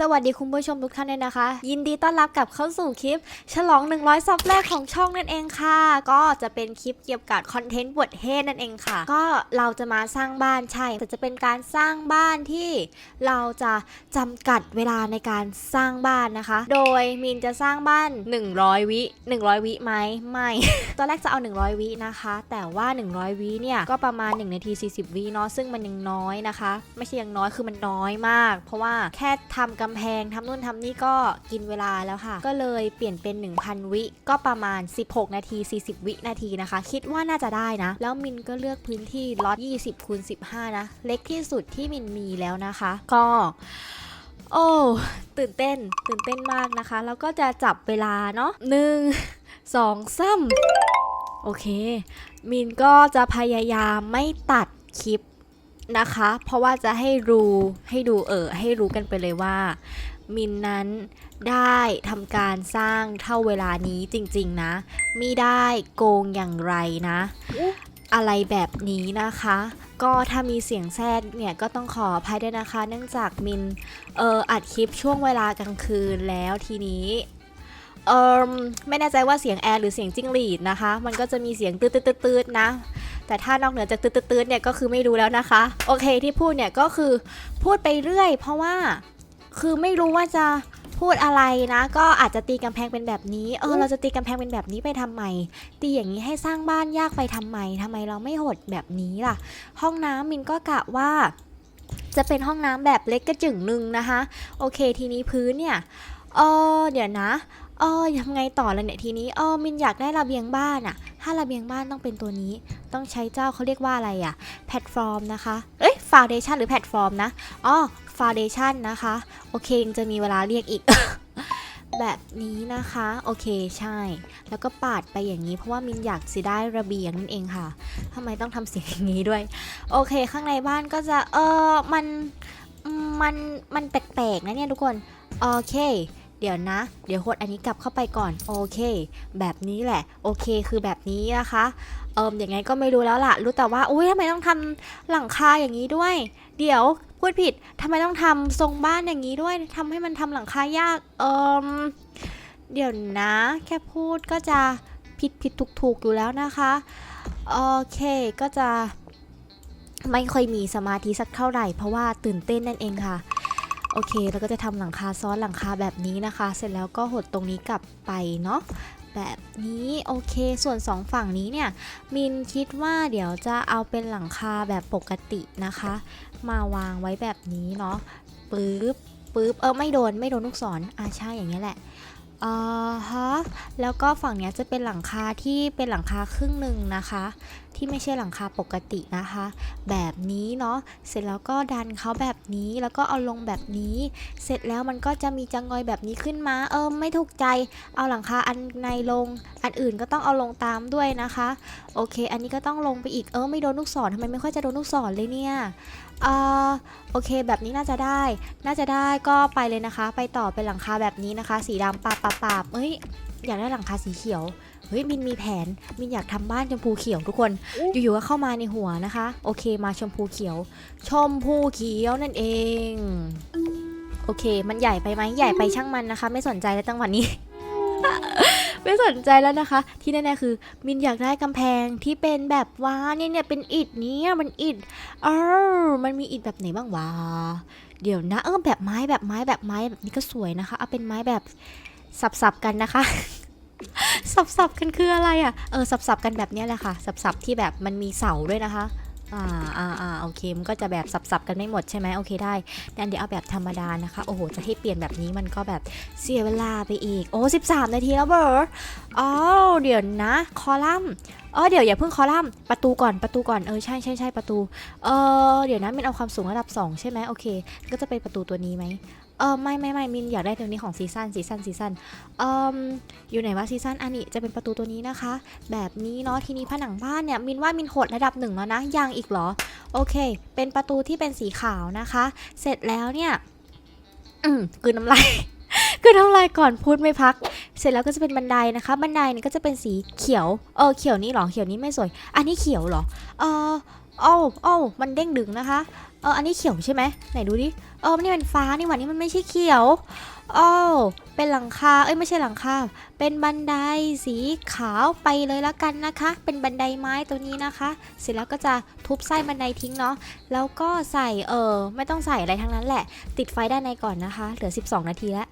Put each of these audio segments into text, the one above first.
สวัสดีคุณผู้ชมทุกท่านเลยนะคะ ยินดีต้อนรับกลับเข้าสู่คลิป ฉลอง 100 ซับแรกของช่องนั่นเองค่ะ ก็จะเป็นคลิปเกี่ยวกับคอนเทนต์บทเทศนั่นเองค่ะ ก็เราจะมาสร้างบ้านใช่แต่จะเป็นการสร้างบ้านที่เราจะจำกัดเวลาในการสร้างบ้านนะคะ โดยมินจะสร้างบ้าน 100 วิ 100 วิไหมไม่ ตอนแรกจะเอา 100 วินะคะ แต่ว่า 100 วิเนี่ยก็ประมาณ1นาที40 วิเนาะซึ่งมันยังน้อยนะคะ ไม่ใช่ยังน้อยคือมันน้อยมาก เพราะว่าแค่ทำกำแพงทำนู่นทำนี่ก็กินเวลาแล้วค่ะ ก็เลยเปลี่ยนเป็น 1,000 วิ ก็ประมาณ 16 นาที 40 วินาทีนะคะ คิดว่าน่าจะได้นะ แล้วมินก็เลือกพื้นที่ล็อต20คูณ15 นะ เล็กที่สุดที่มินมีแล้วนะคะ ก็โอ้ตื่นเต้น ตื่นเต้นมากนะคะ แล้วก็จะจับเวลาเนาะหนึ่งสองสามโอเค มินก็จะพยายามไม่ตัดคลิป นะคะ เพราะว่าจะให้รู้ให้ดูเออให้รู้กันไปเลยว่า มินนั้นได้ทำการสร้างเท่าเวลานี้จริงๆนะไม่ได้โกงอย่างไรนะ อะไรแบบนี้นะคะ ก็ถ้ามีเสียงแทรกเนี่ยก็ต้องขออภัยด้วยนะคะ เนื่องจากมินเอออัดคลิปช่วงเวลากลางคืนแล้วทีนี้เออไม่แน่ใจว่าเสียงแอร์หรือเสียงจิ้งหรีดนะคะ มันก็จะมีเสียงตืดๆๆนะ แต่ถ้านอกเหนือจากตืดตืดๆๆเนี่ยก็คือไม่รู้แล้วนะคะ โอเคที่พูดเนี่ยก็คือพูดไปเรื่อย เพราะว่าคือไม่รู้ว่าจะพูดอะไรนะ ก็อาจจะตีกำแพงเป็นแบบนี้เออเราจะตีกำแพงเป็นแบบนี้ไปทำไม ตีอย่างนี้ให้สร้างบ้านยากไปทำไมทำไมเราไม่หดแบบนี้ล่ะ ห้องน้ำมินก็กะว่า จะเป็นห้องน้ำแบบเล็กกระจึงหนึ่งนะคะ โอเคทีนี้พื้นเนี่ยเออเดี๋ยวนะ เออทำไงต่อเลยเนี่ยทีนี้เออมินอยากได้ระเบียงบ้านอะถ้าระเบียงบ้านต้องเป็นตัวนี้ ต้องใช้เจ้าเขาเรียกว่าอะไรอะแพลตฟอร์มนะคะ เอ้ยฟาวเดชันหรือแพลตฟอร์มนะอ๋อฟาวเดชันนะคะ โอเคยังจะมีเวลาเรียกอีก แบบนี้นะคะ โอเคใช่ แล้วก็ปาดไปอย่างนี้ เพราะว่ามินอยากสิได้ระเบียงนั่นเองค่ะทำไมต้องทำเสียงอย่างนี้ด้วย โอเค ข้างในบ้านก็จะเออมันมันมันแปลกๆนะเนี่ยทุกคน โอเค เดี๋ยวนะ เดี๋ยวหดอันนี้กลับเข้าไปก่อน โอเค แบบนี้แหละ โอเค คือแบบนี้นะคะ เอิมอย่างไงก็ไม่รู้แล้วล่ะ รู้แต่ว่า อุ้ยทำไมต้องทำหลังคาอย่างนี้ด้วย เดี๋ยวพูดผิดทำไมต้องทำทรงบ้านอย่างนี้ด้วยทำให้มันทำหลังคายาก เอิมเดี๋ยวนะ แค่พูดก็จะผิดผิดถูกถูกอยู่แล้วนะคะ โอเค ก็จะไม่ค่อยมีสมาธิสักเท่าไหร่ เพราะว่าตื่นเต้นนั่นเองค่ะ โอเค แล้วก็จะทำหลังคาซ้อนหลังคาแบบนี้นะคะ เสร็จแล้วก็หดตรงนี้กลับไปเนาะแบบนี้โอเคส่วนสองฝั่งนี้เนี่ยมินคิดว่าเดี๋ยวจะเอาเป็นหลังคาแบบปกตินะคะ มาวางไว้แบบนี้เนาะปึ๊บปึ๊บเออไม่โดนไม่โดนลูกศรอ่าใช่อย่างนี้แหละอ่าฮะแล้วก็ฝั่งเนี้ยจะเป็นหลังคาที่เป็นหลังคาครึ่งหนึ่งนะคะ ที่ไม่ใช่หลังคาปกตินะคะ แบบนี้เนาะเสร็จแล้วก็ดันเขาแบบนี้แล้วก็เอาลงแบบนี้ เสร็จแล้วมันก็จะมีจังงอยแบบนี้ขึ้นมาเออไม่ถูกใจ เอาหลังคาอันในลง อันอื่นก็ต้องเอาลงตามด้วยนะคะ โอเค อันนี้ก็ต้องลงไปอีกเออไม่โดนลูกศรทำไมไม่ค่อยจะโดนลูกศรเลยเนี่ยเออโอเค แบบนี้น่าจะได้ น่าจะได้ก็ไปเลยนะคะ ไปต่อเป็นหลังคาแบบนี้นะคะ สีดำปาบปาบปาบเอ้ย อยากได้หลังคาสีเขียว เฮ้ยมินมีแผนมินอยากทำบ้านชมพูเขียวทุกคน อยู่ๆก็เข้ามาในหัวนะคะ โอเคมาชมพูเขียว ชมพูเขียวนั่นเองโอเค มันใหญ่ไปไหมใหญ่ไปช่างมันนะคะ ไม่สนใจแล้วจังหวะนี้ ไม่สนใจแล้วนะคะ ที่แน่ๆคือ มินอยากได้กำแพงที่เป็นแบบว่าเนี่ยเนี่ยเป็นอิฐเนี่ยมันอิฐเออมันมีอิฐแบบไหนบ้างวะเดี๋ยวนะเออแบบไม้แบบไม้แบบไม้แบบนี้ก็สวยนะคะเอาเป็นไม้แบบสับๆกันนะคะ สับๆกันคืออะไรอะ เออสับๆกันแบบนี้แหละค่ะ สับๆที่แบบมันมีเสาด้วยนะคะ อ่าอ่าอ่าโอเค มันก็จะแบบสับๆกันไม่หมดใช่ไหมโอเคได้งั้นเดี๋ยวเอาแบบธรรมดานะคะ โอ้โห จะให้เปลี่ยนแบบนี้มันก็แบบเสียเวลาไปอีก โอ้13นาทีแล้วเบอร์อ๋อเดี๋ยวนะ คอลัมน์อ๋อเดี๋ยวอย่าเพิ่งคอลัมน์ประตูก่อนประตูก่อนเออใช่ใช่ใช่ประตู เออเดี๋ยวนะมินเอาความสูงระดับ 2 ใช่ไหมโอเค ก็จะเป็นประตูตัวนี้ไหม เออไม่ไม่ไม่มินอยากได้ตัวนี้ของซีซันซีซันซีซันเอ่มอยู่ไหนวะซีซันอันนี้จะเป็นประตูตัวนี้นะคะ แบบนี้เนาะทีนี้ผนังบ้านเนี่ยมินว่ามินโหดระดับหนึ่งแล้วนะยังอีกเหรอ โอเค เป็นประตูที่เป็นสีขาวนะคะ เสร็จแล้วเนี่ย อืมกลืนน้ำลายกืนน้ำลายก่อนพูดไม่พัก เสร็จแล้วก็จะเป็นบันไดนะคะ บันไดเนี่ยก็จะเป็นสีเขียวเออเขียวนี้เหรอเขียวนี้ไม่สวย อันนี้เขียวเหรอเออโอ้โอ้มันเด้งดึงนะคะ เอออันนี้เขียวใช่ไหมไหนดูดิเออนี่เป็นฟ้านี่หว่านี่มันไม่ใช่เขียวโอ้เป็นหลังคาเอ้ยไม่ใช่หลังคาเป็นบันไดสีขาวไปเลยละกันนะคะ เป็นบันไดไม้ตัวนี้นะคะ เสร็จแล้วก็จะทุบไส้บันไดทิ้งเนาะแล้วก็ใส่เออไม่ต้องใส่อะไรทั้งนั้นแหละ ติดไฟด้านในก่อนนะคะ เหลือ 12 นาทีแล้ว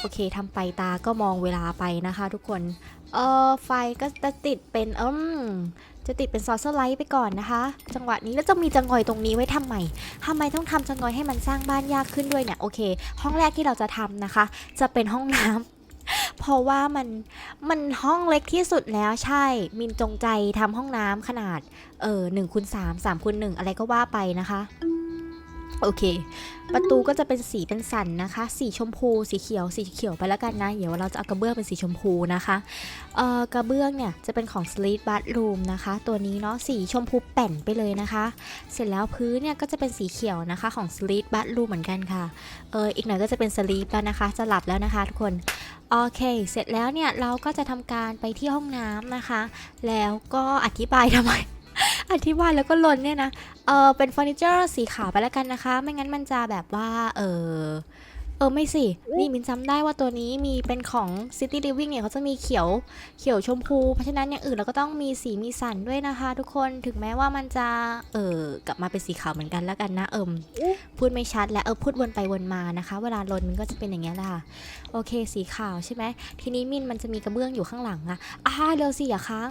โอเคทำไปตาก็มองเวลาไปนะคะ ทุกคน เออไฟก็จะติดเป็นอืม จะติดเป็นซอสไลท์ไปก่อนนะคะ จังหวะนี้แล้วจะมีจังงอยตรงนี้ไว้ทำไมทำไมต้องทำจังงอยให้มันสร้างบ้านยากขึ้นด้วยเนี่ยโอเค ห้องแรกที่เราจะทำนะคะ จะเป็นห้องน้ำเพราะว่ามันมันห้องเล็กที่สุดแล้วใช่ มินจงใจทำห้องน้ำขนาดเออหนึ่งคูณสามสามคูณหนึ่งอะไรก็ว่าไปนะคะ โอเค ประตูก็จะเป็นสีเป็นสันนะคะ สีชมพูสีเขียวสีเขียวไปแล้วกันนะ เดี๋ยวเราจะเอากระเบื้องเป็นสีชมพูนะคะเอ่อกระเบื้องเนี่ยจะเป็นของ Sleep Bathroom นะคะ ตัวนี้เนาะสีชมพูแป่นไปเลยนะคะ เสร็จแล้วพื้นเนี่ยก็จะเป็นสีเขียวนะคะของ Sleep Bathroom เหมือนกันค่ะเอออีกหน่อยก็จะเป็น Sleep แล้วนะคะ จะหลับแล้วนะคะทุกคนโอเค เสร็จแล้วเนี่ยเราก็จะทำการไปที่ห้องน้ำนะคะ แล้วก็อธิบายทำไม อธิบายแล้วก็ลนเนี่ยนะ เออเป็นเฟอร์นิเจอร์สีขาวไปแล้วกันนะคะ ไม่งั้นมันจะแบบว่า เออเออไม่สิ นี่มินจำได้ว่าตัวนี้มีเป็นของ City Living เนี่ยเขาจะมีเขียวเขียวชมพู เพราะฉะนั้นอย่างอื่นเราก็ต้องมีสีมีสันด้วยนะคะทุกคน ถึงแม้ว่ามันจะ เออกลับมาเป็นสีขาวเหมือนกันแล้วกันนะเอิมพูดไม่ชัดและเออพูดวนไปวนมานะคะ เวลาลนมันก็จะเป็นอย่างเงี้ยแหละค่ะโอเคสีขาวใช่ไหมทีนี้มินมันจะมีกระเบื้องอยู่ข้างหลังอะอ่าเร็วสิอย่าค้าง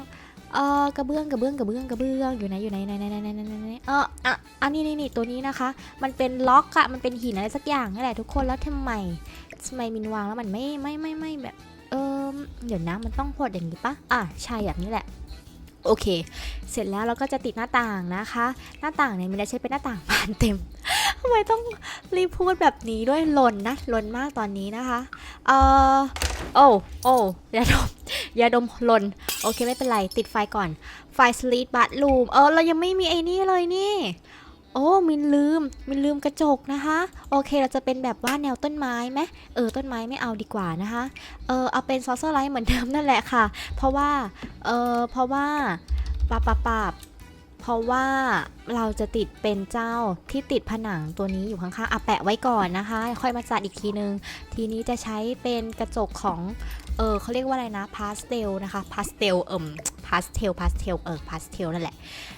เออกระเบื้องกระเบื้องกระเบื้องกระเบื้องอยู่ไหนอยู่ไหนไหนไหนไหนไหนไหนไหนเอออะอันนี้นี่นี่ตัวนี้นะคะ มันเป็นล็อกอะมันเป็นหินอะไรสักอย่างนี่แหละทุกคนแล้วทำไมทำไมมินวางแล้วมันไม่ไม่ไม่ไม่แบบเออเดี๋ยวนะมันต้องพดอย่างนี้ปะอะใช่แบบนี้แหละโอเค เสร็จแล้วเราก็จะติดหน้าต่างนะคะ หน้าต่างเนี่ยมินได้ใช้เป็นหน้าต่างบานเต็ม ทำไมต้องรีบพูดแบบนี้ด้วยลนนะลนมากตอนนี้นะคะ เออโอ้โอ้ยาดมยาดมลน โอเคไม่เป็นไร ติดไฟก่อน ไฟสลีทบัตลูม เออ เรายังไม่มีไอ้นี่เลยนี่ โอ้ มินลืม มินลืมกระจกนะคะ โอเค เราจะเป็นแบบว่าแนวต้นไม้ไหมเออ ต้นไม้ไม่เอาดีกว่านะคะ เออ เอาเป็นซอสไลท์เหมือนเดิมนั่นแหละค่ะ เพราะว่า เออเพราะว่าปาปาปาบ เพราะว่าเราจะติดเป็นเจ้าที่ติดผนังตัวนี้อยู่ข้างๆอะแปะไว้ก่อนนะคะ ค่อยมาจัดอีกทีนึง ทีนี้จะใช้เป็นกระจกของ เออเขาเรียกว่าอะไรนะพาสเทลนะคะพาสเทลเอิมพาสเทลพาสเทลเออพาสเทลนั่นแหละ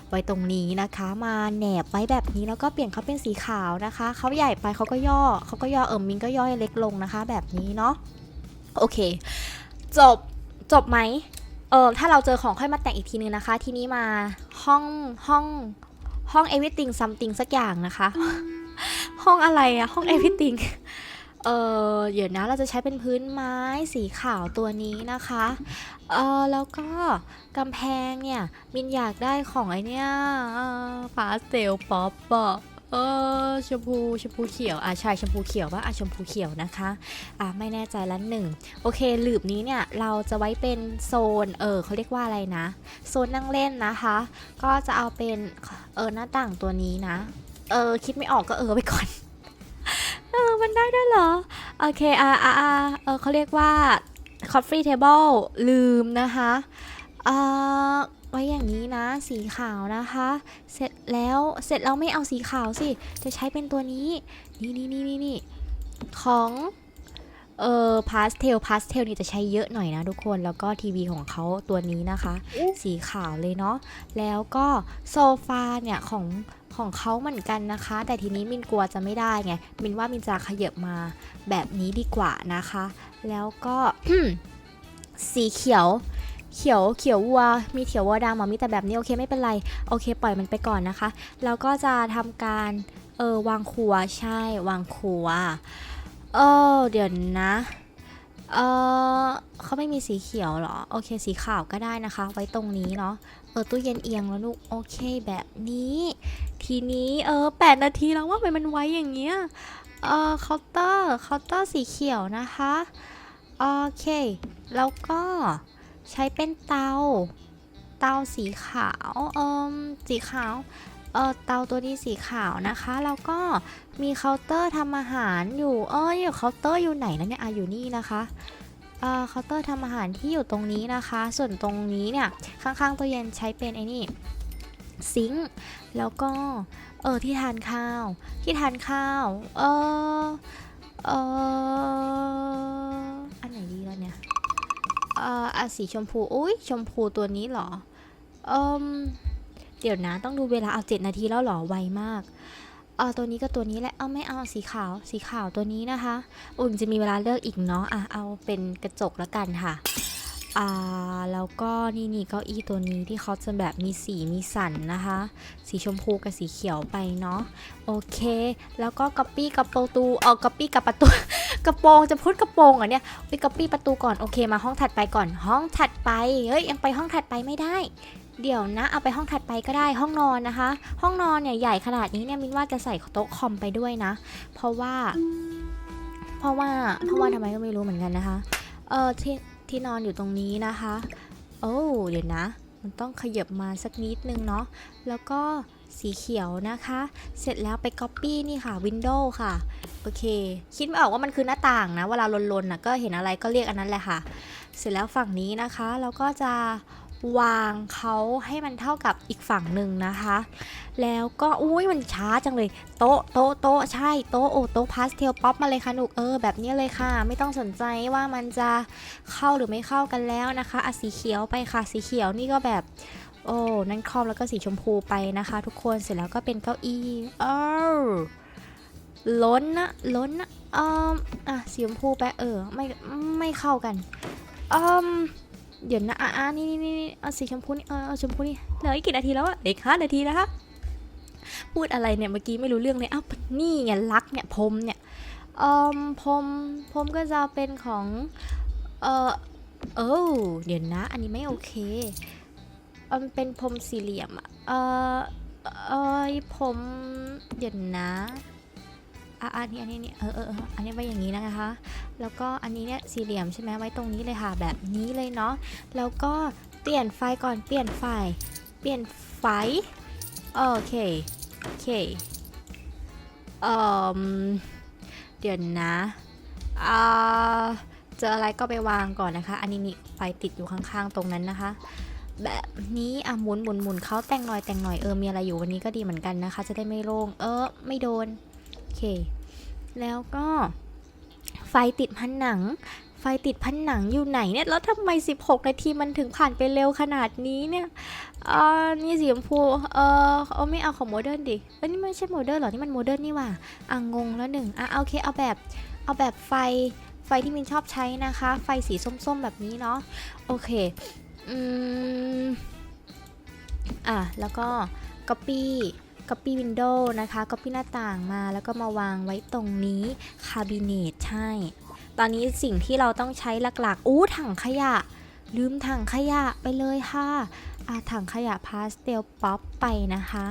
ไว้ตรงนี้นะคะ มาแหนบไว้แบบนี้แล้วก็เปลี่ยนเขาเป็นสีขาวนะคะ เขาใหญ่ไปเขาก็ย่อเขาก็ย่อเอิมมินก็ย่อเล็กลงนะคะ แบบนี้เนาะโอเค จบจบไหม ออถ้าเราเจอของค่อยมาแต่งอีกทีนึงนะคะ ทีนี้มาห้องห้องห้อง everything something สักอย่างนะคะ ห้องอะไรอะห้อง everything เออเดี๋ยวนะเราจะใช้เป็นพื้นไม้สีขาวตัวนี้นะคะ เออแล้วก็กำแพงเนี่ยมินอยากได้ของไอเนี้ยพาเทลป๊อปอะ เออชมพูชมพูเขียวอะใช่ชมพูเขียวว่าอะชมพูเขียวนะคะอะไม่แน่ใจละหนึ่งโอเคหลืบนี้เนี่ยเราจะไว้เป็นโซนเออเขาเรียกว่าอะไรนะ โซนนั่งเล่นนะคะ ก็จะเอาเป็นเออหน้าต่างตัวนี้นะ เออคิดไม่ออกก็เออไปก่อนเออมันได้ด้วยเหรอโอเคอ่าอ่าอ่าเออเขาเรียกว่า coffee table ลืมนะคะอ่า ไว้อย่างนี้นะ สีขาวนะคะ เสร็จแล้วเสร็จแล้วไม่เอาสีขาวสิ จะใช้เป็นตัวนี้ นี่นี่นี่นี่นี่ของเอ่อพาสเทลพาสเทลนี่จะใช้เยอะหน่อยนะทุกคนแล้วก็ทีวีของเขาตัวนี้นะคะ สีขาวเลยเนาะแล้วก็โซฟาเนี่ยของของเขาเหมือนกันนะคะ แต่ทีนี้มินกลัวจะไม่ได้ไงมินว่ามินจะขยับมาแบบนี้ดีกว่านะคะ แล้วก็สีเขียว เขียวเขียววัวมีเขียววัวดำอะมีแต่แบบนี้โอเคไม่เป็นไรโอเค ปล่อยมันไปก่อนนะคะ แล้วก็จะทำการเออวางครัวใช่วางครัวเออเดี๋ยวนะเออเขาไม่มีสีเขียวเหรอ โอเค สีขาวก็ได้นะคะ ไว้ตรงนี้เนาะเออตู้เย็นเอียงแล้วลูกโอเคแบบนี้ ทีนี้เออแปดนาทีแล้วว่าทำไมมันไว้อย่างเงี้ยเออเคาน์เตอร์เคาน์เตอร์สีเขียวนะคะโอเค แล้วก็ ใช้เป็นเตา เตาสีขาวเอิมสีขาวเออเตาตัวนี้สีขาวนะคะแล้วก็มีเคาน์เตอร์ทำอาหารอยู่เอออยู่เคาน์เตอร์อยู่ไหนแล้วเนี่ยอะอยู่นี่นะคะเออเคาน์เตอร์ทำอาหารที่อยู่ตรงนี้นะคะ ส่วนตรงนี้เนี่ยข้างๆตัวเย็นใช้เป็นไอ้นี่ซิงค์แล้วก็เออที่ทานข้าวที่ทานข้าวเออเอออันไหนดีแล้วเนี่ย เอ่ออะสีชมพู อุ้ยชมพูตัวนี้เหรอเอ่มเดี๋ยวนะต้องดูเวลาเอาเจ็ดนาทีแล้วเหรอไวมากเออตัวนี้ก็ตัวนี้แหละ เอาไม่เอาสีขาว สีขาวตัวนี้นะคะ อุ่นจะมีเวลาเลือกอีกเนาะ อะเอาเป็นกระจกละกันค่ะ อ่าแล้วก็นี่นี่เก้าอี้ตัวนี้ที่เขาจะแบบมีสีมีสันนะคะ สีชมพูกับสีเขียวไปเนาะโอเค แล้วก็กระปี้กระประตูเออกระปี้กระประตู กระโปรงจะพูดกระโปรงเหรอเนี่ยไปกระปี้ประตูก่อนโอเคมาห้องถัดไปก่อน ห้องถัดไปเฮ้ยยังไปห้องถัดไปไม่ได้ เดี๋ยวนะ เอาไปห้องถัดไปก็ได้ห้องนอนนะคะ ห้องนอนเนี่ยใหญ่ขนาดนี้เนี่ยมินว่าจะใส่โต๊ะคอมไปด้วยนะ เพราะว่า เพราะว่าเพราะว่าทำไมก็ไม่รู้เหมือนกันนะคะ เออที่ ที่นอนอยู่ตรงนี้นะคะ โอ้เดี๋ยวนะ มันต้องขยับมาสักนิดนึงเนาะแล้วก็สีเขียวนะคะ เสร็จแล้วไป Copy นี่ค่ะ Windows ค่ะ โอเค คิดไม่ออกว่ามันคือหน้าต่างนะ เวลาลนๆนะก็เห็นอะไรก็เรียกอันนั้นแหละค่ะ เสร็จแล้วฝั่งนี้นะคะ เราก็จะ วางเขาให้มันเท่ากับอีกฝั่งหนึ่งนะคะ แล้วก็อุ้ยมันช้าจังเลย โต๊ะโต๊ะโต๊ะใช่โต๊ะโอ้โต๊ะพาสเทลป๊อปมาเลยค่ะหนุกเออแบบนี้เลยค่ะ ไม่ต้องสนใจว่ามันจะเข้าหรือไม่เข้ากันแล้วนะคะอะสีเขียวไปค่ะสีเขียวนี่ก็แบบโอ้นั่นคอมแล้วก็สีชมพูไปนะคะ ทุกคนเสร็จแล้วก็เป็นเก้าอี้เออล้นนะล้นนะเอ่มอะสีชมพูไปเออไม่ไม่เข้ากันอืม เดี๋ยวนะอะอะนี่นี่นี่เอาสีชมพูนี่เออเอาชมพูนี่ เหลืออีกกี่นาทีแล้วอะเหลืออีกห้านาทีนะคะพูดอะไรเนี่ยเมื่อกี้ไม่รู้เรื่องเลยอ้าวนี่ไงลักเนี่ยพรมเนี่ยเอ่มพรมพรมก็จะเป็นของ เออเออเดี๋ยวนะ อันนี้ไม่โอเคมันเป็นพรมสี่เหลี่ยมอะเออเออผมเดี๋ยวนะ อะอันนี้อันนี้นี่เออเออเอออันนี้ไว้อย่างนี้นะคะ แล้วก็อันนี้เนี่ยสี่เหลี่ยมใช่ไหมไว้ตรงนี้เลยค่ะ แบบนี้เลยเนาะ แล้วก็เปลี่ยนไฟก่อนเปลี่ยนไฟ เปลี่ยนไฟ โอเค โอเคเอ่อเดี๋ยวนะอ่าเจออะไรก็ไปวางก่อนนะคะ อันนี้นี่ไฟติดอยู่ข้างๆตรงนั้นนะคะ แบบนี้อะหมุนหมุนหมุนเขาแต่งหน่อยแต่งหน่อยเออมีอะไรอยู่วันนี้ก็ดีเหมือนกันนะคะ จะได้ไม่โล่งเออไม่โดน เค แล้วก็ไฟติดผนัง ไฟติดผนังอยู่ไหนเนี่ย แล้วทำไม 16 นาทีมันถึงผ่านไปเร็วขนาดนี้เนี่ยอ่านี่สีชมพูเออเอาไม่เอาของโมเดิร์นดิเอ้ยนี่ไม่ใช่โมเดิร์นหรอ นี่มันโมเดิร์นนี่ว่าอะงงแล้วหนึ่งอะโอเค เอาแบบ เอาแบบไฟ ไฟที่มินชอบใช้นะคะ ไฟสีส้มๆแบบนี้เนาะ โอเค อืม อะ แล้วก็ copy copy window นะคะ copy หน้าต่างมาแล้วก็มาวางไว้ตรงนี้ cabinet ใช่ ตอนนี้สิ่งที่เราต้องใช้หลักๆ อู้ถังขยะ ลืมถังขยะไปเลยค่ะอะถังขยะพาสเทลป๊อปไปนะคะ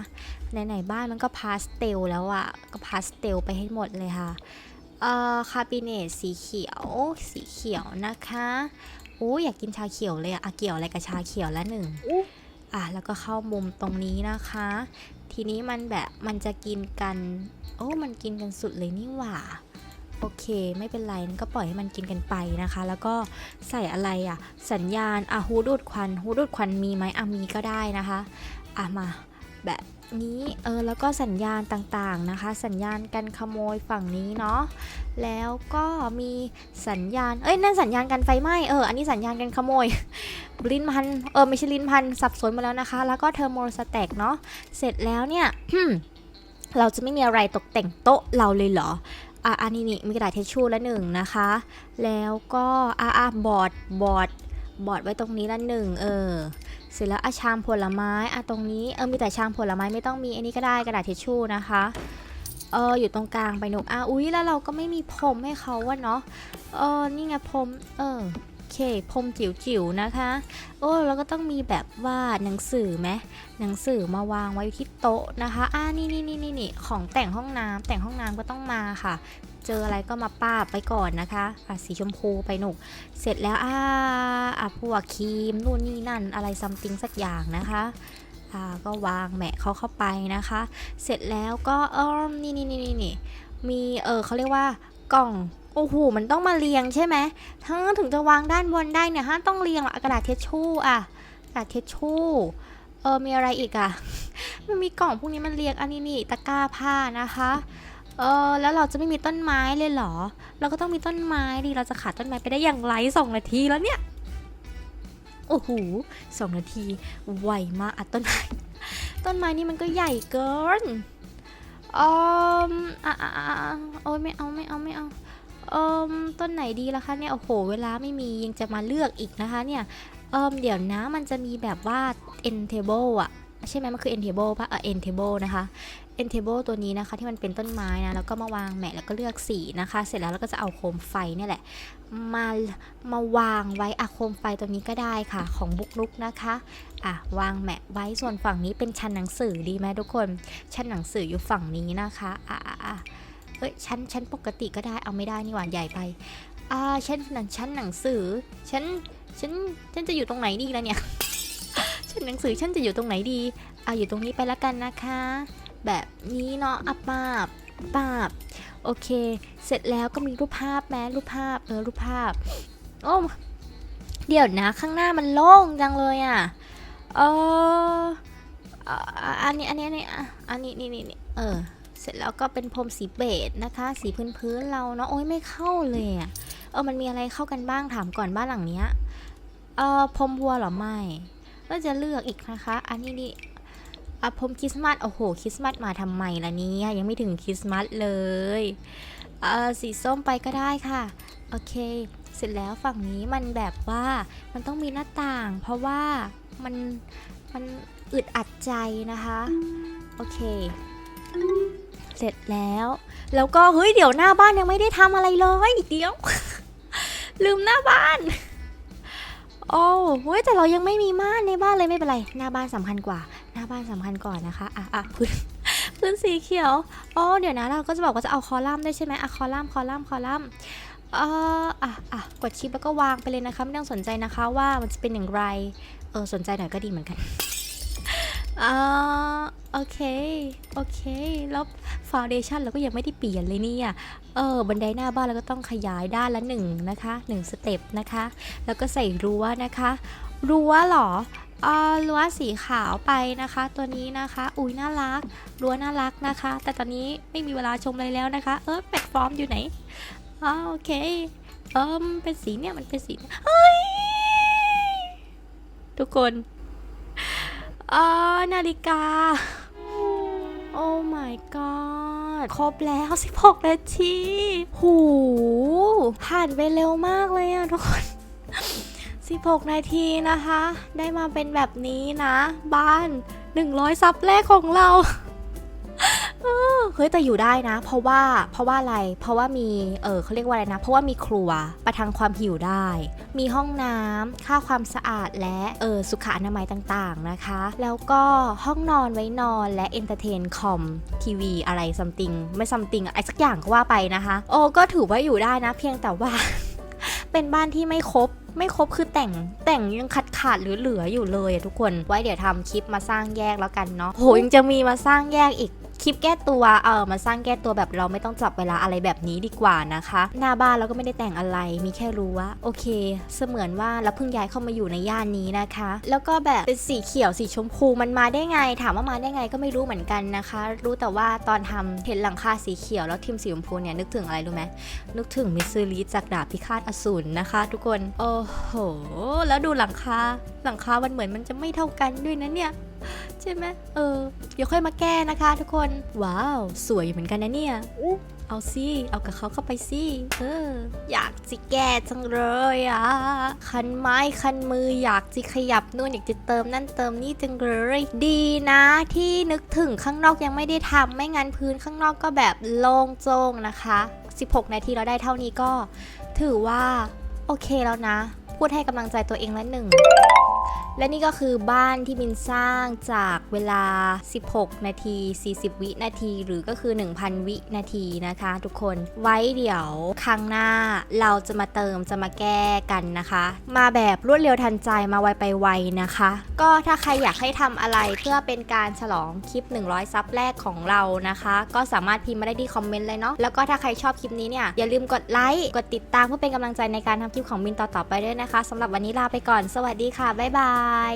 ไหนๆบ้านมันก็พาสเทลแล้วอะก็พาสเทลไปให้หมดเลยค่ะเอ่อคาบิเนตสีเขียวสีเขียวนะคะอู้อยากกินชาเขียวเลยอะอะเกี่ยวอะไรกับชาเขียวละหนึ่งอะแล้วก็เข้ามุมตรงนี้นะคะ ทีนี้มันแบบมันจะกินกัน โอ้มันกินกันสุดเลยนี่หว่า โอเค ไม่เป็นไรก็ปล่อยให้มันกินกันไปนะคะ แล้วก็ใส่อะไรอะ สัญญาณอะฮูดูดควันฮูดูดควันมีไหมอะมีก็ได้นะคะอะมาแบบ นี้เออแล้วก็สัญญาณต่างๆนะคะ สัญญาณกันขโมยฝั่งนี้เนาะแล้วก็มีสัญญาณเอ้ยนั่นสัญญาณกันไฟไหม้เอออันนี้สัญญาณกันขโมยลิ้นพันเออไม่ใช่ลิ้นพันสับสนมาแล้วนะคะ แล้วก็เทอร์โมสแต็กเนาะเสร็จแล้วเนี่ยเราจะไม่มีอะไรตกแต่งโต๊ะเราเลยเหรออะอันนี้นี่มีกระดาษเทชชู่ละหนึ่งนะคะ แล้วก็อะอะบอร์ดบอร์ดบอร์ดไว้ตรงนี้ละหนึ่งเออ เสร็จแล้วอะชามผลไม้อะตรงนี้เออมีแต่ชามผลไม้ไม่ต้องมีอันนี้ก็ได้กระดาษทิชชู่นะคะเอออยู่ตรงกลางไปหนุกอะอุ๊ยแล้วเราก็ไม่มีพรมให้เขาวะเนาะเออนี่ไงพรมเออโอเคพรมจิ๋วๆนะคะโอ้แล้วก็ต้องมีแบบว่าหนังสือไหมหนังสือมาวางไว้ที่โต๊ะนะคะอ่านี่นี่นี่นี่นี่ของแต่งห้องน้ำแต่งห้องน้ำก็ต้องมาค่ะ เจออะไรก็มาป้าบไปก่อนนะคะอะสีชมพูไปหนุก เสร็จแล้วอ่าอะพวกครีมนู่นนี่นั่นอะไรซัมติงสักอย่างนะคะอ่าก็วางแหมะเขาเข้าไปนะคะ เสร็จแล้วก็เออนี่นี่นี่นี่นี่มีเออเขาเรียกว่ากล่องโอ้โหมันต้องมาเรียงใช่ไหมทั้งถึงจะวางด้านบนได้เนี่ยฮะต้องเรียงอะกระดาษเทชชู่อะกระดาษเทชชู่เออมีอะไรอีกอะมันมีกล่องพวกนี้มันเรียงอันนี้นี่ตะกร้าผ้านะคะ เออแล้วเราจะไม่มีต้นไม้เลยเหรอ เราก็ต้องมีต้นไม้ดิเราจะขาดต้นไม้ไปได้อย่างไรสองนาทีแล้วเนี่ยโอ้โหสองนาทีไวมากอัดต้นไม้ต้นไม้นี่มันก็ใหญ่เกินอมอะอะอะอะโอ้ยไม่เอาไม่เอาไม่เอาเอมต้นไหนดีล่ะคะเนี่ยโอ้โห เวลาไม่มียังจะมาเลือกอีกนะคะเนี่ยเอมเดี๋ยวนะมันจะมีแบบว่า end table อะใช่ไหมมันคือ end table ปะเออ end table นะคะ end table ตัวนี้นะคะที่มันเป็นต้นไม้นะแล้วก็มาวางแมะแล้วก็เลือกสีนะคะ เสร็จแล้วเราก็จะเอาโคมไฟเนี่ยแหละ มามาวางไว้อะโคมไฟตัวนี้ก็ได้ค่ะของบุกลุกนะคะอะวางแมะไว้ส่วนฝั่งนี้เป็นชั้นหนังสือดีไหมทุกคน ชั้นหนังสืออยู่ฝั่งนี้นะคะอะอะอะเอ้ยชั้นชั้นปกติก็ได้เอาไม่ได้นี่หว่าใหญ่ไปอ่าชั้นหนังชั้นหนังสือชั้นชั้นชั้นจะอยู่ตรงไหนดีล่ะเนี่ยชั้นหนังสือชั้นจะอยู่ตรงไหนดีอะอยู่ตรงนี้ไปแล้วกันนะคะ แบบนี้เนาะอัปปาบปาบโอเค เสร็จแล้วก็มีรูปภาพแม้รูปภาพเออรูปภาพโอ้เดี๋ยวนะข้างหน้ามันโล่งจังเลยอะเอออะอันนี้อันนี้อันนี้อันนี้นี่นี่เออเสร็จแล้วก็เป็นพรมสีเบจนะคะ สีพื้นพื้นเราเนาะโอ้ยไม่เข้าเลยอะเออมันมีอะไรเข้ากันบ้างถามก่อนบ้านหลังเนี้ยเออพรมบัวหรอไม่ก็จะเลือกอีกนะคะ อันนี้นี่ อะพรมคริสต์มาส โอ้โห คริสต์มาสมาทำไมล่ะเนี่ยยังไม่ถึงคริสต์มาสเลย เออสีส้มไปก็ได้ค่ะ โอเค เสร็จแล้วฝั่งนี้มันแบบว่ามันต้องมีหน้าต่าง เพราะว่ามันมันอึดอัดใจนะคะ โอเค เสร็จแล้ว แล้วก็เฮ้ยเดี๋ยวหน้าบ้านยังไม่ได้ทำอะไรเลยเดี๋ยว ลืมหน้าบ้านโอ้เฮ้ยแต่เรายังไม่มีม่านในบ้านเลยไม่เป็นไร หน้าบ้านสำคัญกว่า หน้าบ้านสำคัญก่อนนะคะอะอะพื้นพื้นสีเขียวอ๋อเดี๋ยวนะเราก็จะบอกว่าจะเอาคอลัมน์ได้วยใช่ไหมอะคอลัมน์คอลัมน์คอลัมน์เอ่ออะอะกดชิปแล้วก็วางไปเลยนะคะไม่ต้องสนใจนะคะว่ามันจะเป็นอย่างไรเออสนใจหน่อยก็ดีเหมือนกันอ่าโอเค โอเค แล้วฟาวเดชั่นเราก็ยังไม่ได้เปลี่ยนเลยเนี่ย เออ บันไดหน้าบ้านเราก็ต้องขยายด้านละหนึ่งนะคะหนึ่งสเต็ปนะคะ แล้วก็ใส่รั้วนะคะ รั้วหรอ รั้วสีขาวไปนะคะ ตัวนี้นะคะ อุ้ยน่ารักรั้วน่ารักนะคะ แต่ตอนนี้ไม่มีเวลาชมอะไรแล้วนะคะ เออแพลตฟอร์มอยู่ไหนอ๋อโอเคเออเป็นสีเนี่ยมันเป็นสีเฮ้ยทุกคนเออนาฬิกา โอ้ my god ครบแล้ว 16นาที หู ผ่านไปเร็วมากเลยอะทุกคน 16 นาทีนะคะ ได้มาเป็นแบบนี้นะ บ้าน 100 ซับแรกของเราเฮ้ยแต่อยู่ได้นะ เพราะว่าเพราะว่าอะไร เพราะว่ามีเออเขาเรียกว่าอะไรนะ เพราะว่ามีครัวประทังความหิวได้ มีห้องน้ำค่าความสะอาดและเออสุขอนามัยต่างๆนะคะ แล้วก็ห้องนอนไว้นอนและเอนเตอร์เทนคอมทีวีอะไรซัมติงไม่ซัมติงไอะไรสักอย่างก็ว่าไปนะคะ โอ้ก็ถือว่าอยู่ได้นะ เพียงแต่ว่า เป็นบ้านที่ไม่ครบ ไม่ครบคือแต่งแต่งยังขาดขาดหรือเหลืออยู่เลยอะทุกคน ไว้เดี๋ยวทำคลิปมาสร้างแยกแล้วกันเนาะโหยังจะมีมาสร้างแยกอีก คลิปแก้ตัวเออมาสร้างแก้ตัวแบบเราไม่ต้องจับเวลาอะไรแบบนี้ดีกว่านะคะ หน้าบ้านเราก็ไม่ได้แต่งอะไร มีแค่รู้ว่าโอเค เสมือนว่าเราเพิ่งย้ายเข้ามาอยู่ในย่านนี้นะคะ แล้วก็แบบเป็นสีเขียวสีชมพูมันมาได้ไง ถามว่ามาได้ไงก็ไม่รู้เหมือนกันนะคะ รู้แต่ว่าตอนทำเห็นหลังคาสีเขียวแล้วทิมสีชมพูเนี่ยนึกถึงอะไรรู้ไหมนึกถึงมิสซูรีจากดาบพิฆาตอสูรนะคะ ทุกคน โอ้โห แล้วดูหลังคาหลังคามันเหมือนมันจะไม่เท่ากันด้วยนะเนี่ย ใช่ไหมเออ เดี๋ยวค่อยมาแก้นะคะทุกคน ว้าว สวยอยู่เหมือนกันนะเนี่ย เอาสิเอากับเขาเข้าไปสิเออ อยากจิแก้จังเลยอะ คันไม้คันมืออยากจิขยับนู่นอยากจะเติมนั่นเติมนี่จังเลย ดีนะที่นึกถึงข้างนอกยังไม่ได้ทำไม่งั้นพื้นข้างนอกก็แบบโล่งโจ้งนะคะ 16 นาทีเราได้เท่านี้ก็ ถือว่า โอเคแล้วนะ พูดให้กำลังใจตัวเองละหนึ่ง และนี่ก็คือบ้านที่มินสร้างจากเวลา 16 นาที 40 วินาที หรือก็คือ 1,000 วินาทีนะคะทุกคน ไว้เดี๋ยวครั้งหน้าเราจะมาเติมจะมาแก้กันนะคะ มาแบบรวดเร็วทันใจมาไวไปไวนะคะ ก็ถ้าใครอยากให้ทำอะไรเพื่อเป็นการฉลองคลิป 100 ซับแรกของเรานะคะ ก็สามารถพิมพ์มาได้ที่คอมเมนต์เลยเนาะ แล้วก็ถ้าใครชอบคลิปนี้เนี่ยอย่าลืมกดไลค์ กดติดตามเพื่อเป็นกำลังใจในการทำคลิปของมินต่อๆไปด้วยนะคะสำหรับวันนี้ลาไปก่อน สวัสดีค่ะ บ๊ายบายาย